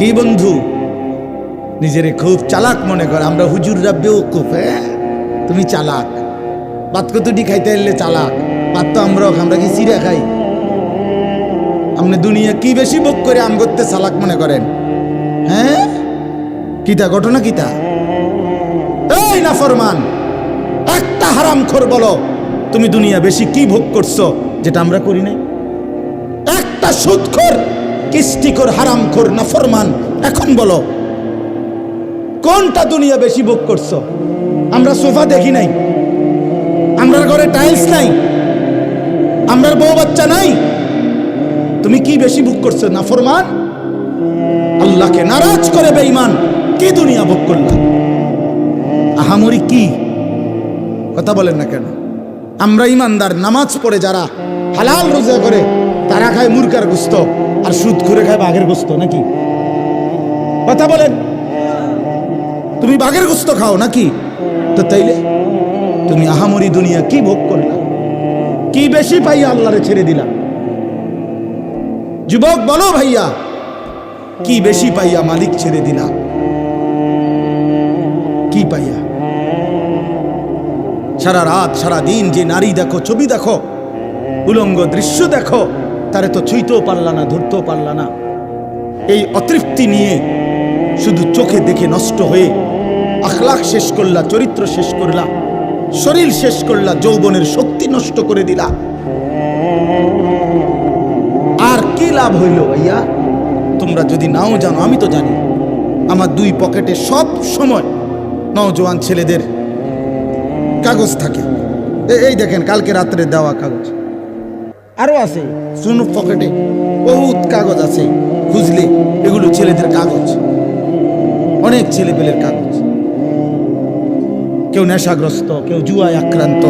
কি বন্ধু? নিজেরে খুব চালাক মনে কর, আমরা হুজুররা বেউকুফ হ্যাঁ? তুমি চালাক। পাত কতটি খাইতে এলে চালাক? পাত তো আমরা আমরা কি চিরা খাই? আপনি দুনিয়া কি বেশি ভোগ করে আম করতে চালাক মনে করেন? হ্যাঁ? কিতা, ঘটনা কিতা? এই না ফরমান একটা হারাম খোর বলো, তুমি দুনিয়া বেশি কি ভোগ করছ, যেটা আমরা করি নাই? একটা সুদখোর কিস্তিখোর হারামখোর না ফরমান এখন বলো, কোনটা দুনিয়া বেশি ভোগ করছ? আমরা সোফা দেখি নাই, আমরার ঘরে টাইলস নাই, আমরার বউ বাচ্চা নাই। তুমি কি বেশি ভোগ করছ না ফরমান আল্লাহকে নারাজ করে বেঈমান, কি দুনিয়া ভোগ করলা? আহামরি কি? কথা বলেন না কেন? আমরা ইমানদার নামাজ পড়ে যারা হালাল রোজা করে, তারা খায় মুরগার গোস্ত। আর সুদ করে খায় বাঘের গোস্ত নাকি? কথা বলেন। তুমি বাঘের গোস্ত খাও নাকি? তো তাইলে তুমি আহামরি দুনিয়া কি ভোগ করলা? কি বেশি পাইয়া আল্লাহরে ছেড়ে দিলা? যুবক, বলো ভাইয়া, কি বেশি পাইয়া মালিক ছেড়ে দিলা? কি পাইয়া? সারা রাত, সারা দিন যে নারী দেখো, ছবি দেখো, উলঙ্গ দৃশ্য দেখো তারে তো ছুঁইতেও পারলা না, ধরতেও পারলা না। এই অতৃপ্তি নিয়ে শুধু চোখে দেখে নষ্ট হয়ে আখলাখ শেষ করলা, চরিত্র শেষ করলা, শরীর শেষ করলা, যৌবনের শক্তি নষ্ট করে দিলা। আর কি লাভ হইল ভাইয়া? তোমরা যদি নাও জানো, আমি তো জানি। আমার দুই পকেটে সব সময় নওজোয়ান ছেলেদের কাগজ থাকে। এই দেখেন, কালকে রাত্রে দেওয়া কাগজ। আরও আছে। শুনু পকেটে বহুত কাগজ আছে। খুঁজলে এগুলো ছেলেদের কাগজ। অনেক ছেলেপেলের কাগজ। কেউ নেশাগ্রস্ত, কেউ জুয়ায় আক্রান্ত,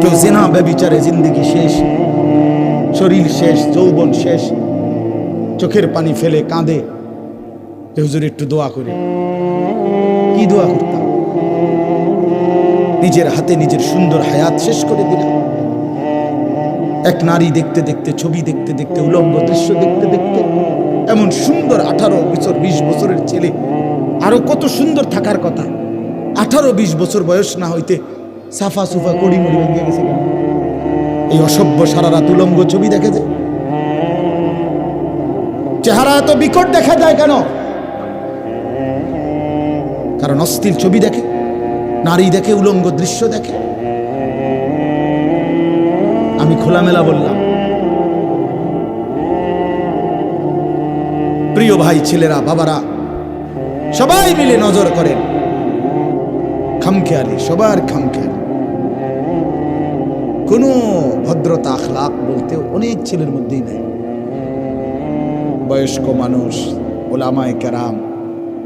কেউ জেনা ব্যবিচারে জিন্দগি শেষ, শরীর শেষ, যৌবন শেষ, চোখের পানি ফেলে কাঁদে। হুজুর, একটু দোয়া করে। কি দোয়া করতাম? নিজের হাতে নিজের সুন্দর হায়াত শেষ করে দিলাম। এক নারী দেখতে দেখতে, ছবি দেখতে দেখতে, উলঙ্গ দৃশ্য দেখতে দেখতে, এমন সুন্দর আঠারো, বছর, বিশ বছরের ছেলে। আরও কত সুন্দর থাকার কথা। আঠারো, বিশ বছর বয়স না হইতে সাফা সুফা কড়ি মুড়ি ভেঙে গেছে কেন? এই অসভ্য সারা রাত উলঙ্গ ছবি দেখে যে। চেহারা এত বিকট দেখা যায় কেন? কারণ অস্থির ছবি দেখে, নারী দেখে, উলঙ্গ দৃশ্য দেখে। আমি খোলামেলা বললাম, প্রিয় ভাই, ছেলেরা, বাবারা, সবাই মিলে নজর করেন। খামখেয়ালি, সবার খামখেয়ালি। কোনো ভদ্রতা আখলাক বলতে অনেক ছেলের মধ্যেই নেই। বয়স্ক মানুষ, ওলামায় কেরাম,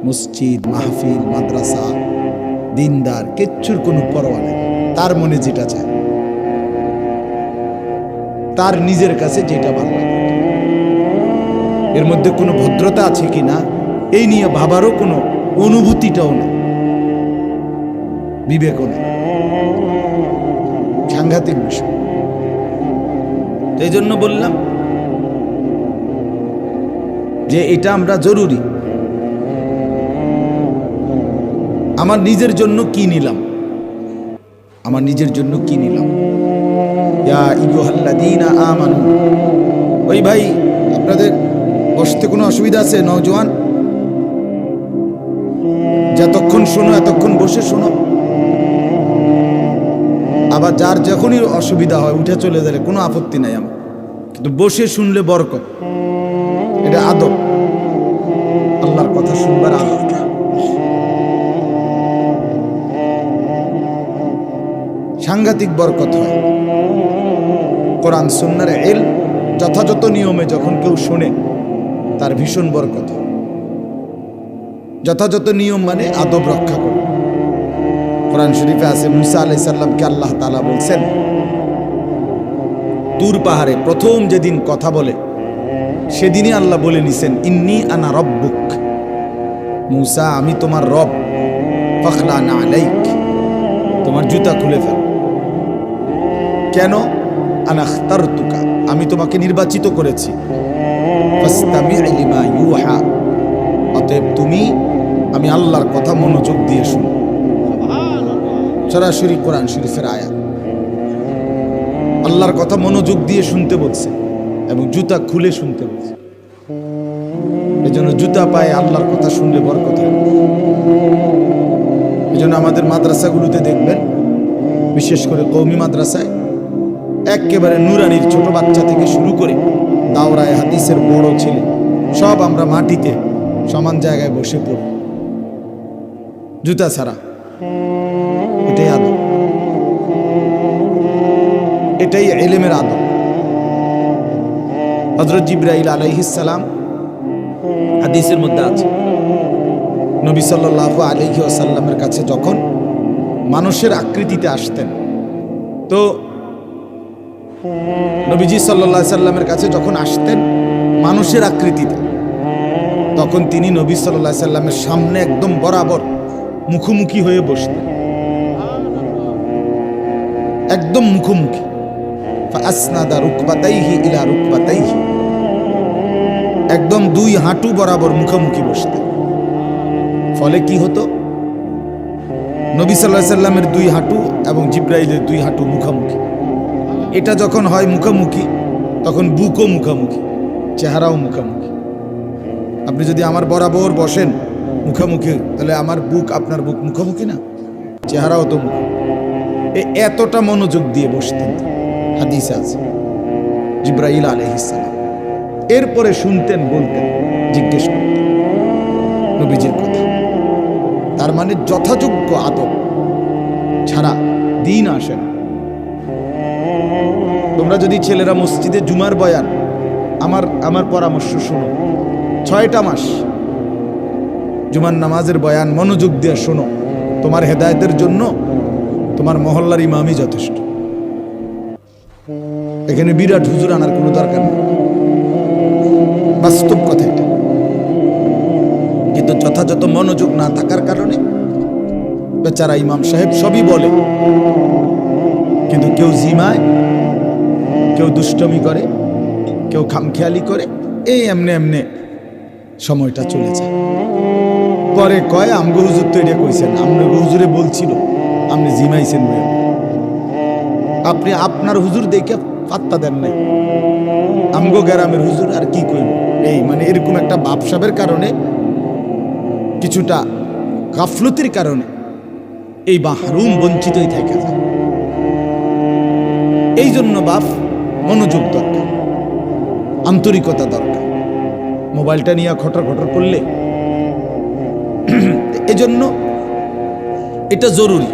মসজিদ, মাহফিল, মাদ্রাসা, দিনদার, কিচ্ছুর কোনো পরোয়া নেই। তার মনে যেটা চায় তার নিজের কাছে যেটা ভালো এর মধ্যে কোনো ভদ্রতা আছে কি না? এই নিয়ে ভাবারও কোনো অনুভূতিটাও না বিবেকও নেই। সাংঘাতিক বিষয়। এই জন্য বললাম যে এটা আমরা জরুরি। আমার নিজের জন্য কি নিলাম? আমার নিজের জন্য কি নিলাম? ওই ভাই, আপনাদের বসতে কোনো অসুবিধা আছে? নওজোয়ান? যতক্ষণ শোনো, এতক্ষণ বসে শোনো। আবার যার যখনই অসুবিধা হয়, উঠে চলে গেলে কোনো আপত্তি নাই আমার। কিন্তু বসে শুনলে বরকত। এটা আদব। আল্লাহর কথা শুনবার আদব। সাংঘাতিক বরকত হয়। কোরআন, সুন্নার এল যথাযথ নিয়মে যখন কেউ শোনে, তার ভীষণ বরকত যথাযথ নিয়ম মানে আদব রক্ষা করে। কোরআন শরীফে আছে, মুসা আলাই সাল্লামকে আল্লাহ তালা বলছেন তুর পাহাড়ে প্রথম যেদিন কথা বলে, সেদিনই আল্লাহ বলে নিছেন, ইন্নি আনা রব্বুক, মুসা, আমি তোমার রব, ফখলা না আলাইক, তোমার জুতা খুলে ফেল। কেন? আনাখতার তুকা আমি তোমাকে নির্বাচিত করেছি। লিমা ইউহা আমি আল্লাহর কথা মনোযোগ দিয়ে শুনি। সরাসরি কোরআন শরীফের আয়া আল্লাহর কথা মনোযোগ দিয়ে শুনতে বলছে এবং জুতা খুলে শুনতে বলছে। এই জন্য জুতা পায়ে আল্লাহর কথা শুনলে বরকত হয়। এই জন্য আমাদের মাদ্রাসাগুলোতে দেখবেন, বিশেষ করে কৌমি মাদ্রাসায় একেবারে নুরানির ছোট বাচ্চা থেকে শুরু করে দাওরায় হাদিসের বড় ছেলে, সব আমরা মাটিতে সমান জায়গায় বসে পড়ি। জুতা ছাড়া। এটাই আদব। এটাই এলেমের আদব। হজরত জিব্রাইল আলাইহিসালাম হাদিসের মধ্যে আছে। নবী সাল্লাহ আলহি আসাল্লামের কাছে যখন মানুষের আকৃতিতে আসতেন, তো নবীজি সাল্লাহ সাল্লামের কাছে যখন আসতেন মানুষের আকৃতিতে, তখন তিনি নবী সাল্লাহ সাল্লামের সামনে একদম বরাবর মুখোমুখি হয়ে বসতেন। একদম মুখোমুখি। আসনাদা রুকবাতাইহি ইলা রুকবাতাইহি। একদম দুই হাঁটু বরাবর মুখোমুখি বসতেন। ফলে কি হতো? নবী সাল্লাহ সাল্লামের দুই হাঁটু এবং জিব্রাইলের দুই হাঁটু মুখোমুখি। এটা যখন হয় মুখোমুখি, তখন বুকও মুখোমুখি, চেহারাও মুখোমুখি। আপনি যদি আমার বরাবর বসেন মুখোমুখি, তাহলে আমার বুক আপনার বুক মুখোমুখি না? চেহারাও তো মুখ এতটা মনোযোগ দিয়ে বসতেন। হাদিস আছে। জিব্রাইল আলহিসাম এরপরে শুনতেন, বলতেন, জিজ্ঞেস করতেন। নবীজির কথা। তার মানে যথাযোগ্য আদব ছাড়া দিন আসে না। তোমরা যদি ছেলেরা মসজিদে জুমার বয়ান, আমার আমার পরামর্শ শোনো। ছয়টা মাস জুমার নামাজের বয়ান মনোযোগ দিয়ে শোনো। তোমার হেদায়তের জন্য তোমার মহল্লার ইমামই যথেষ্ট। এখানে বিরাট হুজুর আনার কোনো দরকার নেই। বাস্তব কথা এটা। কিন্তু যথাযথ মনোযোগ না থাকার কারণে বেচারা ইমাম সাহেব সবই বলে, কিন্তু কেউ জিমায় কেউ দুষ্টমি করে, কেউ খামখেয়ালি করে, এই এমনে এমনে সময়টা চলে যায়। পরে কয়, আমগো হুজুর তো এটা কইছেন আমরা হুজুরে বলছিল আপনি জিমাইছেন আপনি আপনার হুজুর দেখে পাত্তা দেন নাই। আমগো গ্রামের হুজুর আর কি কইব? এই মানে এরকম একটা বাপসাবের কারণে, কিছুটা গাফলতির কারণে এই বাহরুম বঞ্চিতই থাকে এই জন্য বাপ মনোযোগ দরকার, আন্তরিকতা দরকার। মোবাইলটা নিয়ে খটর খটর করলে? এজন্য এটা জরুরি,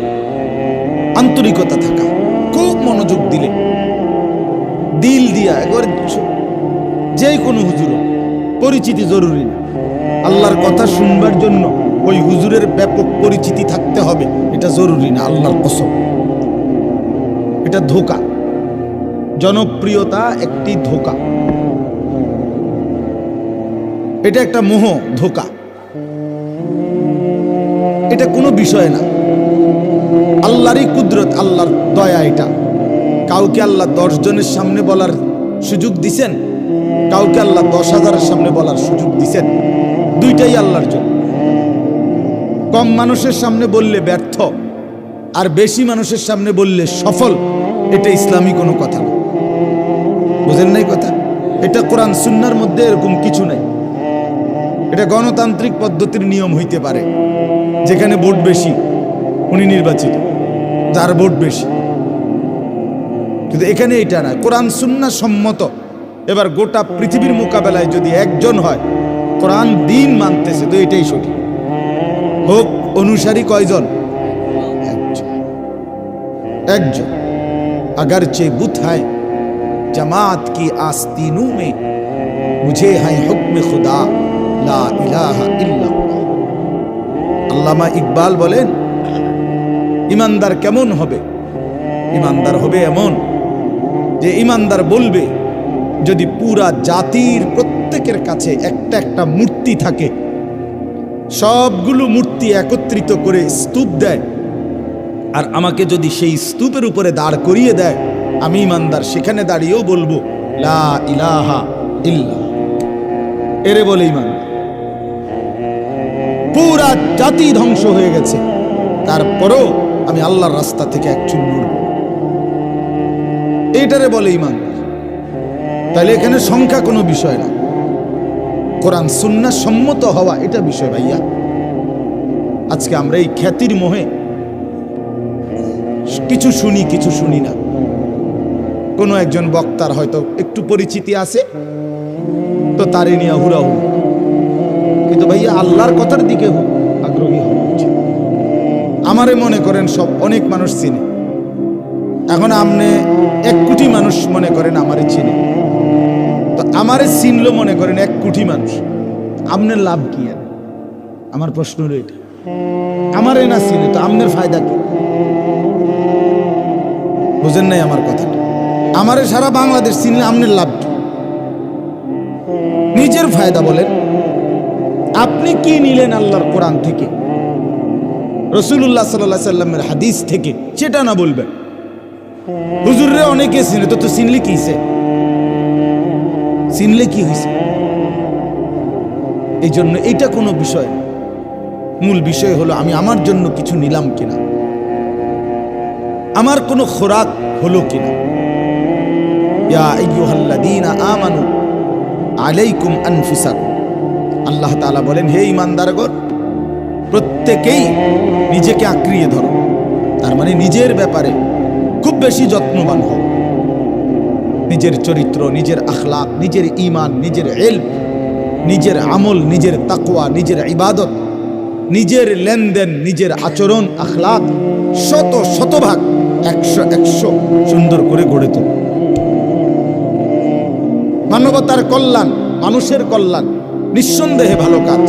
আন্তরিকতা থাকা। খুব মনোযোগ দিলে, দিল দিয়া একবার যে কোনো হুজুর পরিচিতি জরুরি না। আল্লাহর কথা শুনবার জন্য ওই হুজুরের ব্যাপক পরিচিতি থাকতে হবে, এটা জরুরি না, আল্লাহর কসম। এটা ধোকা। জনপ্রিয়তা একটি ধোকা। এটা একটা মোহ ধোকা। এটা কোনো বিষয় না। আল্লাহরই কুদরত, আল্লাহর দয়া এটা। কাউকে আল্লাহ দশ জনের সামনে বলার সুযোগ দিছেন, কাউকে আল্লাহ দশ হাজারের সামনে বলার সুযোগ দিছেন। দুইটাই আল্লাহর জন্য। কম মানুষের সামনে বললে ব্যর্থ, আর বেশি মানুষের সামনে বললে সফল, এটা ইসলামী কোনো কথা বুঝেন নাই কথা? এটা কোরআন সুন্নার মধ্যে এরকম কিছু নাই। এটা গণতান্ত্রিক পদ্ধতির নিয়ম হইতে পারে, যেখানে ভোট বেশি, উনি নির্বাচিত, যার ভোট বেশি। কিন্তু এখানে এটা না, কোরআন সুন্না সম্মত। এবার গোটা পৃথিবীর মোকাবেলায় যদি একজন হয়, কোরআন দিন মানতেছে, তো এটাই সঠিক। হোক, অনুসারী কয়জন? একজন। আগার চেয়ে বুথায় जमात की आस्तीनों में मुझे है हुक्म खुदा ला इलाहा इल्लाल्लाह আল্লামা ইকবাল বলেন ইমানদার কেমন হবে ইমানদার হবে এমন যে ইমানদার বলবে যদি পুরা জাতির প্রত্যেকের কাছে একটা একটা মূর্তি থাকে সবগুলো মূর্তি একত্রিত করে স্তূপ দেয় আর আমাকে যদি সেই স্তূপের উপরে দাঁড় করিয়ে দেয় আমি ইমানদার, সেখানে দাঁড়িয়েও বলব, লা ইলাহা ইল্লা এরে বলে ইমান। পুরা জাতি ধ্বংস হয়ে গেছে। তারপরও আমি আল্লাহর রাস্তা থেকে এক চুল নড়ব এইটারে বলে ইমান। তাহলে এখানে সংখ্যা কোনো বিষয় না। কোরআন সুন্না সম্মত হওয়া এটা বিষয় ভাইয়া। আজকে আমরা এই খ্যাতির মোহে কিছু শুনি কিছু শুনি না। কোনো একজন বক্তার হয়তো একটু পরিচিতি আছে, তো তারে নিয়ে হুড়াহু কিন্তু ভাইয়া, আল্লাহর কথার দিকে আগ্রহী হওয়া উচিত। আমারে মনে করেন সব, অনেক মানুষ চিনে। এখন আপনি এক কোটি মানুষ মনে করেন আমারে চিনে। তো আমারে চিনল মনে করেন এক কোটি মানুষ। আপনার লাভ কি আর আমার প্রশ্ন হলো এটা। আমারে না চিনে, তো আপনার ফায়দা কি? বুঝেন নাই আমার কথাটা আমারে সারা বাংলাদেশ চিনলে আপনার লাভ কি? নিজের ফায়দা বলেন। আপনি কি নিলেন আল্লাহর কোরআন থেকে? রসুল্লাহ সাল্লাহ সাল্লামের হাদিস থেকে, সেটা না বলবেন। হুজুররে অনেকে চিনে, তো তো চিনলে কি হইছে? চিনলে কি হয়েছে এই জন্য এটা কোনো বিষয় মূল বিষয় হলো, আমি আমার জন্য কিছু নিলাম কিনা? আমার কোনো খোরাক হলো কিনা? আলাইকুম আল্লাহ বলেন, হে ইমানদারগণ প্রত্যেকেই নিজেকে আঁকড়িয়ে ধরো। তার মানে নিজের ব্যাপারে খুব বেশি যত্নবান হও। নিজের চরিত্র, নিজের আখলাক, নিজের ইমান নিজের এল নিজের আমল, নিজের তাকওয়া, নিজের ইবাদত, নিজের লেনদেন, নিজের আচরণ, আখলাক শত শতভাগ একশো একশো সুন্দর করে গড়ে তোল। মানবতার কল্যাণ, মানুষের কল্যাণ, নিঃসন্দেহে ভালো কাজ।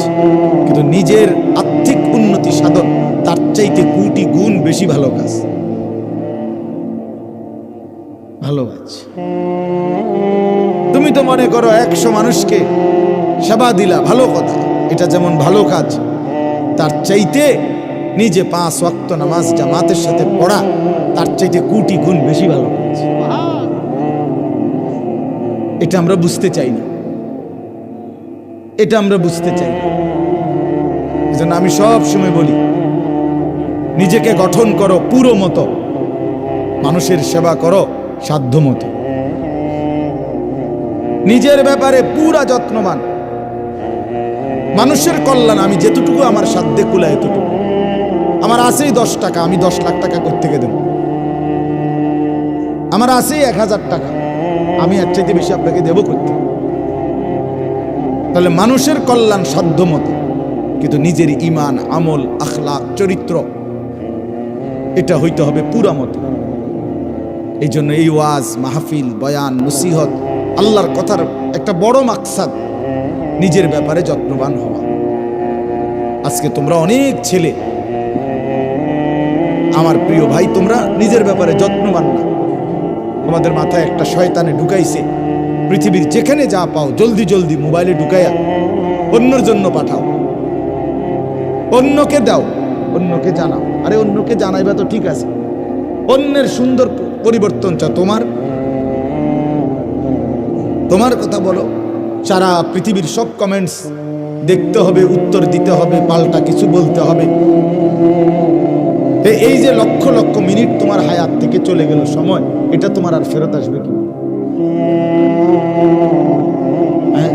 কিন্তু নিজের আর্থিক উন্নতি সাধন, তার চাইতে কুটি গুণ বেশি ভালো কাজ। ভালো কাজ। তুমি তো মনে করো একশো মানুষকে সেবা দিলা, ভালো কথা। এটা যেমন ভালো কাজ, তার চাইতে নিজে পাঁচ ওয়াক্ত নামাজ জামাতের সাথে পড়া, তার চাইতে কুটি গুণ বেশি ভালো কাজ এটা আমরা বুঝতে চাই না এটা আমরা বুঝতে চাই না আমি সব সময় বলি, নিজেকে গঠন করো পুরো মতো। মানুষের সেবা করো সাধ্য মতো। নিজের ব্যাপারে পুরা যত্নবান। মানুষের কল্যাণ আমি যেতটুকু আমার সাধ্যে কুলা এতটুকু। আমার আছেই দশ টাকা, আমি দশ লাখ টাকা কোথেকে দেব আমার আছেই এক হাজার টাকা। আমি এর চাইতে বেশি আপনাকে দেব করতে তাহলে মানুষের কল্যাণ সাধ্য মতো, কিন্তু নিজের ইমান আমল আখলাক চরিত্র, এটা হইতে হবে পুরা মতো। এই জন্য এই ওয়াজ, মাহফিল, বয়ান, নসিহত, আল্লাহর কথার একটা বড় মাকসাদ, নিজের ব্যাপারে যত্নবান হওয়া। আজকে তোমরা অনেক ছেলে, আমার প্রিয় ভাই, তোমরা নিজের ব্যাপারে যত্নবান না। তোমাদের মাথায় একটা শয়তানে ঢুকাইছে। পৃথিবীর যেখানে যা পাও, জলদি জলদি মোবাইলে ঢুকাইয়া অন্যর জন্য পাঠাও। অন্যকে দাও, অন্যকে জানাও। আরে, অন্যকে জানাইবা তো ঠিক আছে। অন্যের সুন্দর পরিবর্তন চা তোমার তোমার কথা বলো। সারা পৃথিবীর সব কমেন্টস দেখতে হবে, উত্তর দিতে হবে, পাল্টা কিছু বলতে হবে। এই যে লক্ষ লক্ষ মিনিট তোমার হায়াত থেকে চলে গেল সময়, এটা তোমার আর ফেরত আসবে কি? হ্যাঁ?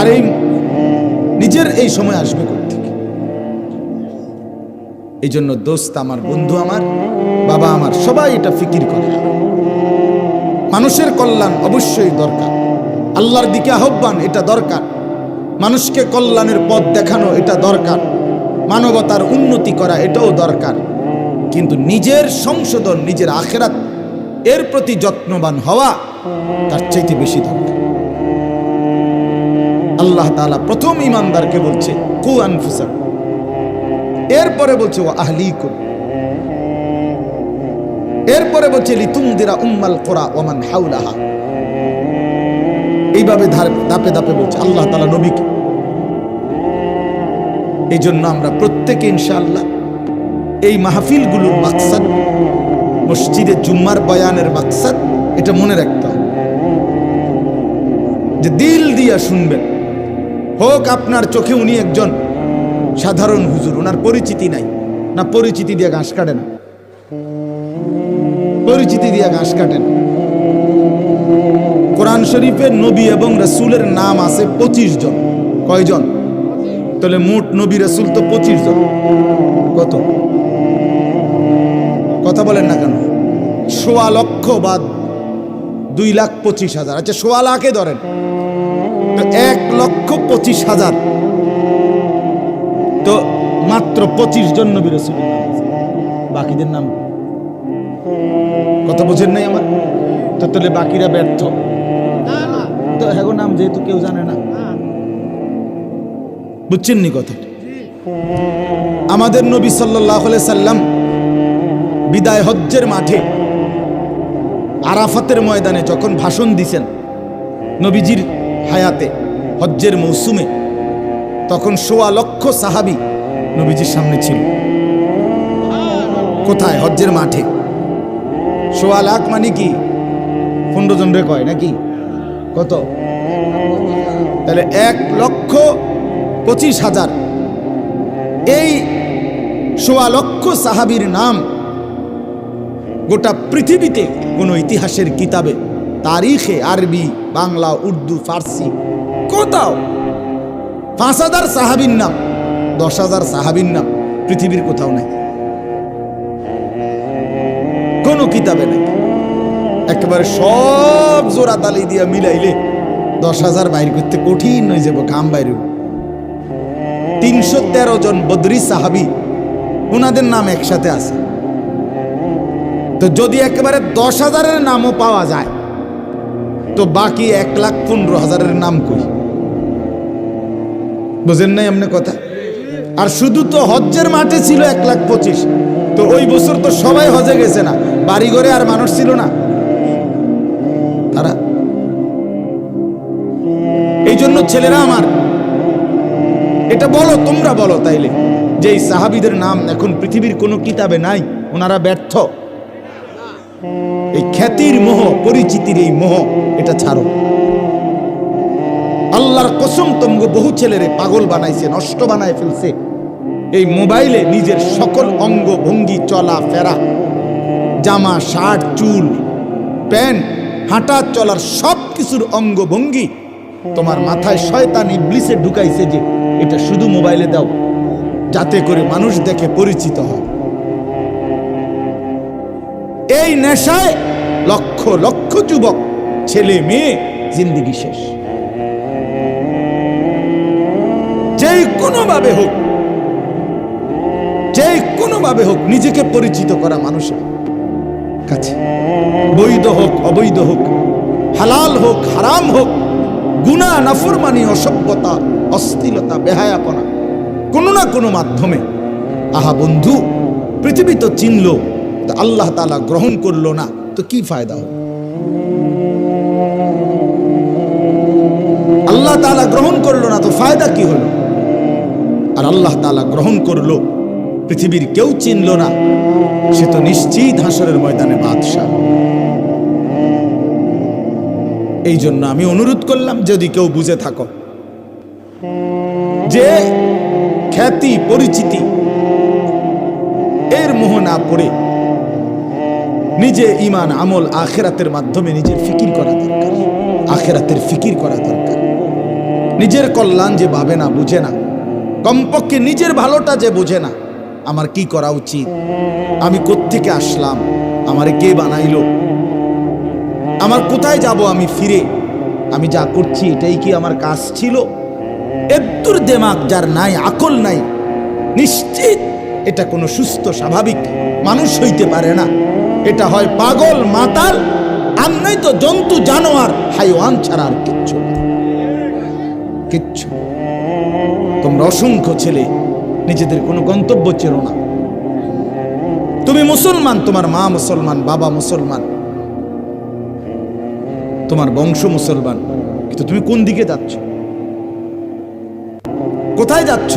আর এই নিজের এই সময় আসবে থেকে এই জন্য দোস্ত আমার, বন্ধু আমার, বাবা আমার, সবাই এটা ফিকির করে। মানুষের কল্যাণ অবশ্যই দরকার। আল্লাহর দিকে আহ্বান, এটা দরকার। মানুষকে কল্যাণের পথ দেখানো, এটা দরকার। মানবতার উন্নতি করা এটাও দরকার। কিন্তু নিজের সংশোধন, নিজের আখেরাত, এর প্রতি যত্নবান হওয়া তার চাইতে বেশি দরকার। আল্লাহ তাআলা প্রথম ইমানদারকে বলছে, কু আনফুসাক এরপরে বলছে ও আহলিকুম। এরপরে বলছে, লিতুমদিরা উম্মাল কোরা ওমান হাউলাহা এইভাবে ধাপে ধাপে বলছে, আল্লাহ তালা নবীকে এই জন্য আমরা প্রত্যেকে ইনশাআল্লাহ এই মাহফিলগুলোর মাকসাদ, মসজিদে জুম্মার বয়ানের মাকসাদ, এটা মনে রাখতে যে দিল দিয়া শুনবেন। হোক আপনার চোখে উনি একজন সাধারণ হুজুর, ওনার পরিচিতি নাই, না পরিচিতি দিয়ে ঘাস কাটে না। পরিচিতি দিয়ে ঘাস কাটেন কোরআন শরীফের নবী এবং রসুলের নাম আছে পঁচিশ জন। কয়জন? তাহলে মোট নবী রাসুল তো পঁচিশ জন। কত? কথা বলেন না কেন? সোয়া লক্ষ বা দুই লাখ পঁচিশ হাজার। আচ্ছা সোয়া লাখে ধরেন। তো এক লক্ষ পঁচিশ হাজার। তো মাত্র পঁচিশ জন নবী আছে। বাকিদের নাম? কথা বোঝেন নাই আমার? তো তাহলে বাকিরা ব্যর্থ। তো হ্যাগো নাম যেহেতু কেউ জানে না। বুঝছেন নি কথা। আমাদের নবী সাল্লাহ সাল্লাম বিদায় হজ্জের মাঠে আরাফাতের ময়দানে যখন ভাষণ দিছেন নবীজির হায়াতে হজ্জের মৌসুমে, তখন সোয়া লক্ষ সাহাবি নবীজির সামনে ছিল। কোথায়? হজ্জের মাঠে। সোয়া লাখ মানে কি? পনেরো জন রে কয় নাকি? কত? তাহলে এক লক্ষ পঁচিশ হাজার। এই সোয়া লক্ষ সাহাবির নাম গোটা পৃথিবীতে কোনো ইতিহাসের কিতাবে, তারিখে আরবি, বাংলা, উর্দু, ফার্সি, কোথাও পাঁচ হাজার সাহাবির নাম, দশ হাজার সাহাবির নাম পৃথিবীর কোথাও নাই। কোনো কিতাবে নাই। একেবারে সব জোড়া তালি দিয়া মিলাইলে দশ হাজার বাইর করতে কঠিন হয়ে যাব কাম বাইরে তিনশো তেরো জন বদরি সাহাবি ওনাদের নাম একসাথে আছে। তো যদি একেবারে দশ হাজারের নামও পাওয়া যায়, তো বাকি এক লাখ পনেরো হাজারের নাম কই? বুঝেন নাই এমনি কথা? আর শুধু তো হজ্জের মাঠে ছিল এক লাখ পঁচিশ, তো ওই বছর তো সবাই হজে গেছে না বাড়ি ঘরে আর মানুষ ছিল না। তারা। এই জন্য ছেলেরা আমার এটা বলো, তোমরা বলো তাইলে। যে এই সাহাবিদের নাম এখন পৃথিবীর কোনো কিতাবে নাই, ওনারা ব্যর্থ। এই খ্যাতির মোহ, পরিচিতির এই মোহ, এটা ছাড়ো। আল্লাহর কসম তমগো বহু ছেলেরে পাগল বানাইছে, নষ্ট বানায় ফেলছে। এই মোবাইলে নিজের সকল অঙ্গ, ভঙ্গি, চলা, ফেরা, জামা, শার্ট, চুল প্যান্ট হাঁটা, চলার সব কিছুর অঙ্গ, ভঙ্গি তোমার মাথায় শয়তান ইবলিসে ঢুকাইছে যে এটা শুধু মোবাইলে দাও, যাতে করে মানুষ দেখে পরিচিত হয়। এই নেশায় লক্ষ লক্ষ যুবক, ছেলে, মেয়ে, জিন্দিগি শেষ। যে কোনোভাবে হোক যে কোনোভাবে হোক নিজেকে পরিচিত করা মানুষের কাছে। বৈধ হোক, অবৈধ হোক, হালাল হোক, হারাম হোক গুণা নাফরমানি, অসভ্যতা অস্থিলতা, বেহায়াপনা, কোনো না কোনো মাধ্যমে। আহা বন্ধু, পৃথিবী তো চিনল, তো আল্লাহ তালা গ্রহণ করল না, তো কি ফায়দা হলো? আল্লাহ তালা গ্রহণ করল না, তো ফায়দা কি হলো? আর আল্লাহ তালা গ্রহণ করল, পৃথিবীর কেউ চিনল না, সে তো নিশ্চিত হাসরের ময়দানে বাদশাহ। এই জন্য আমি অনুরোধ করলাম, যদি কেউ বুঝে থাকো যে খ্যাতি, পরিচিতি এর মোহ না পড়ে নিজে ইমান আমল আখেরাতের মাধ্যমে নিজের ফিকির করা দরকার। আখেরাতের ফিকির করা দরকার। নিজের কল্যাণ যে ভাবে না, বুঝে না। কমপক্ষে নিজের ভালোটা যে বোঝে না, আমার কি করা উচিত? আমি কোত্থেকে আসলাম? আমারে কে বানাইলো? আমার কোথায় যাব আমি ফিরে? আমি যা করছি, এটাই কি আমার কাজ ছিল? এদ্দুর দেমাগ যার নাই, আকল নাই, নিশ্চিত এটা কোনো সুস্থ, স্বাভাবিক মানুষ হইতে পারে না। এটা হয় পাগল, মাতাল আর নাই তো জন্তু, জানোয়ার, হাইওয়ান ছাড়া আর কিচ্ছু কিচ্ছু তোমরা অসংখ্য ছেলে, নিজেদের কোনো গন্তব্য চেরো না। তুমি মুসলমান, তোমার মা মুসলমান, বাবা মুসলমান, তোমার বংশ মুসলমান, কিন্তু তুমি কোন দিকে যাচ্ছ? কোথায় যাচ্ছ?